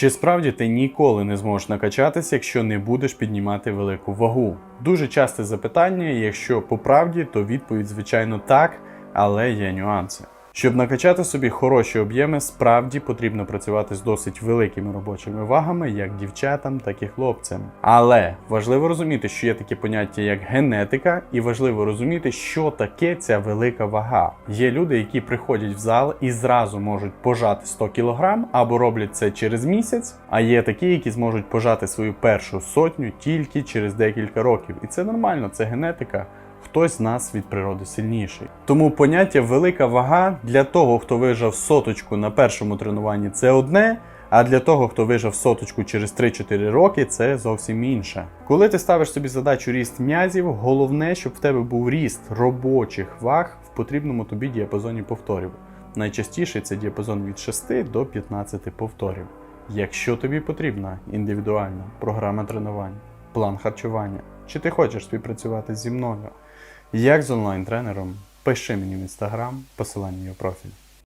Чи справді ти ніколи не зможеш накачатися, якщо не будеш піднімати велику вагу? Дуже часте запитання, якщо по правді, то відповідь, звичайно, так, але є нюанси. Щоб накачати собі хороші об'єми, справді потрібно працювати з досить великими робочими вагами, як дівчатам, так і хлопцям. Але важливо розуміти, що є таке поняття як генетика, і важливо розуміти, що таке ця велика вага. Є люди, які приходять в зал і зразу можуть пожати 100 кг або роблять це через місяць. А є такі, які зможуть пожати свою першу сотню тільки через декілька років. І це нормально, це генетика хтось з нас від природи сильніший. Тому поняття велика вага для того, хто вижав соточку на першому тренуванні, це одне. А для того, хто вижав соточку через 3-4 роки, це зовсім інше. Коли ти ставиш собі задачу ріст м'язів, головне, щоб в тебе був ріст робочих ваг в потрібному тобі діапазоні повторів. Найчастіше це діапазон від 6 до 15 повторів. Якщо тобі потрібна індивідуальна програма тренувань, план харчування, чи ти хочеш співпрацювати зі мною, як з онлайн-тренером, пиши мені в інстаграм, посилання в профіль.